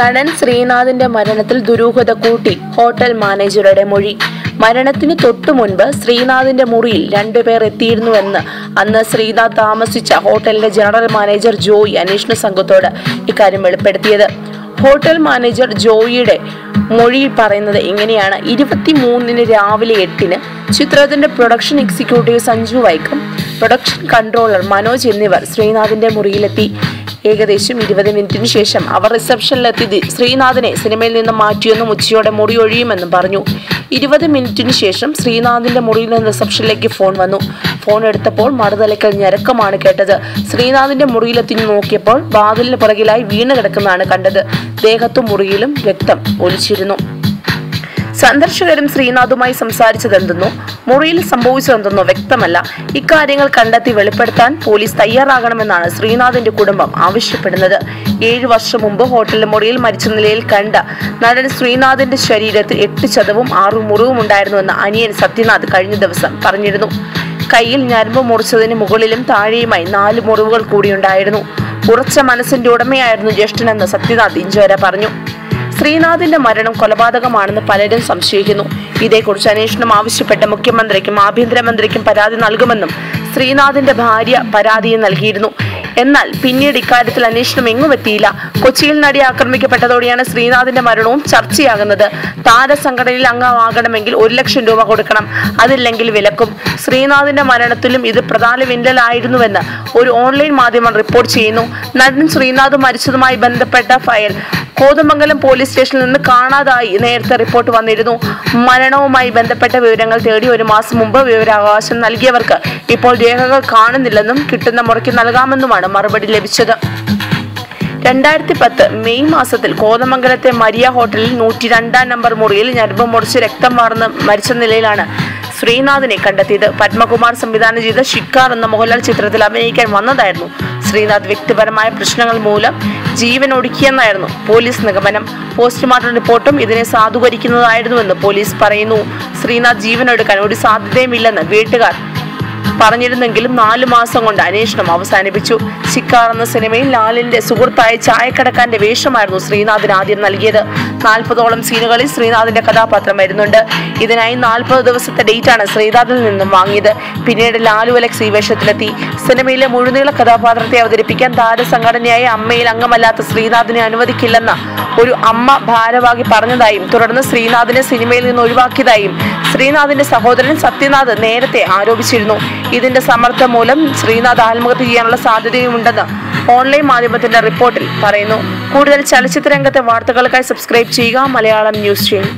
നടൻ ശ്രീനാഥിന്റെ മരണത്തിൽ ദുരൂഹത കൂട്ടി. ഹോട്ടൽ മാനേജറുടെ മൊഴി. മരണത്തിന് തൊട്ടു മുൻപ് ശ്രീനാഥിന്റെ മുറിയിൽ രണ്ടുപേർ എത്തിയിരുന്നുവെന്ന് അന്ന് ശ്രീനാഥ് താമസിച്ച ഹോട്ടലിന്റെ ജനറൽ മാനേജർ ജോയി അന്വേഷണ സംഘത്തോട് ഇക്കാര്യം വെളിപ്പെടുത്തിയത്. ഹോട്ടൽ മാനേജർ ജോയിയുടെ മൊഴിയിൽ പറയുന്നത് ഇങ്ങനെയാണ് ഇരുപത്തിമൂന്നിന് രാവിലെ എട്ടിന് ചിത്രത്തിന്റെ production executive Sanju Vaikom production controller Manoj എന്നിവർ ശ്രീനാഥിന്റെ മുറിയിലെത്തി. ഏകദേശം ഇരുപത് മിനിറ്റിന് ശേഷം അവർ റിസപ്ഷനിലെത്തി ശ്രീനാഥിനെ സിനിമയിൽ നിന്ന് മാറ്റിയെന്നും ഉച്ചയോടെ മുറി ഒഴിയുമെന്നും പറഞ്ഞു. ഇരുപത് മിനിറ്റിന് ശേഷം ശ്രീനാഥിന്റെ മുറിയിൽ നിന്ന് റിസപ്ഷനിലേക്ക് ഫോൺ വന്നു. ഫോൺ എടുത്തപ്പോൾ മറുതലയ്ക്കൽ ഞരക്കമാണ് കേട്ടത്. ശ്രീനാഥിന്റെ മുറിയിലെത്തി നോക്കിയപ്പോൾ വാതിലിന് പുറകിലായി വീണ് കിടക്കുന്നതാണ് കണ്ടത്. ദേഹത്തും മുറിയിലും രക്തം ഒലിച്ചിരുന്നു. സന്ദർശകരും ശ്രീനാഥുമായി സംസാരിച്ചതെന്തെന്നോ മുറിയിൽ സംഭവിച്ചതെന്തെന്നോ വ്യക്തമല്ല. ഇക്കാര്യങ്ങൾ കണ്ടെത്തി വെളിപ്പെടുത്താൻ പോലീസ് തയ്യാറാകണമെന്നാണ് ശ്രീനാഥിന്റെ കുടുംബം ആവശ്യപ്പെടുന്നത്. ഏഴു വർഷം മുമ്പ് ഹോട്ടലിൽ മുറിയിൽ മരിച്ച നിലയിൽ കണ്ട നടൻ ശ്രീനാഥിന്റെ ശരീരത്തിൽ എട്ട് ചതവും ആറു മുറിവും ഉണ്ടായിരുന്നുവെന്ന് അനിയൻ സത്യനാഥ് കഴിഞ്ഞ ദിവസം പറഞ്ഞിരുന്നു. കയ്യിൽ ഞരമ്പ് മുറിച്ചതിന് മുകളിലും താഴെയുമായി നാല് മുറിവുകൾ കൂടിയുണ്ടായിരുന്നു ഉറച്ച മനസ്സിന്റെ ഉടമയായിരുന്നു ജ്യേഷ്ഠനെന്ന് സത്യനാഥ് ഇഞ്ചോര പറഞ്ഞു. ശ്രീനാഥിന്റെ മരണം കൊലപാതകമാണെന്ന് പലരും സംശയിക്കുന്നു. ഇതേക്കുറിച്ച് അന്വേഷണം ആവശ്യപ്പെട്ട മുഖ്യമന്ത്രിക്കും ആഭ്യന്തരമന്ത്രിക്കും പരാതി നൽകുമെന്നും ശ്രീനാഥിന്റെ ഭാര്യ പരാതിയും നൽകിയിരുന്നു. എന്നാൽ പിന്നീട് ഇക്കാര്യത്തിൽ അന്വേഷണം എങ്ങും എത്തിയില്ല. കൊച്ചിയിൽ നടി ആക്രമിക്കപ്പെട്ടതോടെയാണ് ശ്രീനാഥിന്റെ മരണവും ചർച്ചയാകുന്നത്. താരസംഘടനയിൽ അംഗമാകണമെങ്കിൽ ഒരു ലക്ഷം രൂപ കൊടുക്കണം. അതില്ലെങ്കിൽ വിലക്കും. ശ്രീനാഥിന്റെ മരണത്തിലും ഇത് പ്രധാന വിന്നലായിരുന്നുവെന്ന് ഒരു ഓൺലൈൻ മാധ്യമം റിപ്പോർട്ട് ചെയ്യുന്നു. നടൻ ശ്രീനാഥ് മരിച്ചതുമായി ബന്ധപ്പെട്ട ഫയൽ കോതമംഗലം പോലീസ് സ്റ്റേഷനിൽ നിന്ന് കാണാതായി. നേരത്തെ റിപ്പോർട്ട് വന്നിരുന്നു. മരണവുമായി ബന്ധപ്പെട്ട വിവരങ്ങൾ തേടി ഒരു മാസം മുമ്പ് വിവരാവകാശം നൽകിയവർക്ക് ഇപ്പോൾ രേഖകൾ കാണുന്നില്ലെന്നും കിട്ടുന്ന മുറയ്ക്ക് നൽകാമെന്നുമാണ് മറുപടി ലഭിച്ചത്. രണ്ടായിരത്തി പത്ത് മെയ് മാസത്തിൽ കോതമംഗലത്തെ മരിയ ഹോട്ടലിൽ നൂറ്റി രണ്ടാം നമ്പർ മുറിയിൽ ഞരമ്പ് മുറിച്ച് രക്തം വാർന്ന് മരിച്ച നിലയിലാണ് ശ്രീനാഥിനെ കണ്ടെത്തിയത്. പത്മകുമാർ സംവിധാനം ചെയ്ത ഷിക്കാർ എന്ന മോഹൻലാൽ ചിത്രത്തിൽ അഭിനയിക്കാൻ വന്നതായിരുന്നു. ശ്രീനാഥ് വ്യക്തിപരമായ പ്രശ്നങ്ങൾ മൂലം ജീവൻ ഒടുക്കിയെന്നായിരുന്നു പോലീസ് നിഗമനം. പോസ്റ്റ്മോർട്ടം റിപ്പോർട്ടും ഇതിനെ സാധൂകരിക്കുന്നതായിരുന്നുവെന്ന് പോലീസ് പറയുന്നു. ശ്രീനാഥ് ജീവനൊടുക്കാൻ ഒരു സാധ്യതയുമില്ലെന്ന് വീട്ടുകാർ പറഞ്ഞിരുന്നെങ്കിലും നാലു മാസം കൊണ്ട് അന്വേഷണം അവസാനിപ്പിച്ചു. ചിക്കാർ എന്ന സിനിമയിൽ ലാലിന്റെ സുഹൃത്തായ ചായക്കടക്കാരന്റെ വേഷമായിരുന്നു ശ്രീനാഥിന് ആദ്യം നൽകിയത്. നാൽപ്പതോളം സീനുകളിൽ ശ്രീനാഥിന്റെ കഥാപാത്രം വരുന്നുണ്ട്. ഇതിനായി നാൽപ്പത് ദിവസത്തെ ഡേറ്റ് ആണ് ശ്രീനാഥിൽ നിന്നും വാങ്ങിയത്. പിന്നീട് ലാലു അലക്സ് ഈ വേഷത്തിലെത്തി. സിനിമയിലെ മുഴുനീള കഥാപാത്രത്തെ അവതരിപ്പിക്കാൻ താരസംഘടനയായ അമ്മയിൽ അംഗമല്ലാത്ത ശ്രീനാഥിനെ അനുവദിക്കില്ലെന്ന ഒരു അമ്മ ഭാരവാഹി പറഞ്ഞതായും തുടർന്ന് ശ്രീനാഥിനെ സിനിമയിൽ നിന്ന് ഒഴിവാക്കിയതായും ശ്രീനാഥിന്റെ സഹോദരൻ സത്യനാഥ് നേരത്തെ ആരോപിച്ചിരുന്നു. ഇതിന്റെ സമ്മർദ്ദം മൂലം ശ്രീനാഥ് ആത്മഹത്യ ചെയ്യാനുള്ള സാധ്യതയുമുണ്ടെന്ന് ഓൺലൈൻ മാധ്യമത്തിന്റെ റിപ്പോർട്ടിൽ പറയുന്നു. കൂടുതൽ ചലച്ചിത്ര രംഗത്തെ വാർത്തകൾക്കായി സബ്സ്ക്രൈബ് ചെയ്യുക മലയാളം ന്യൂസ് ചെയ്യും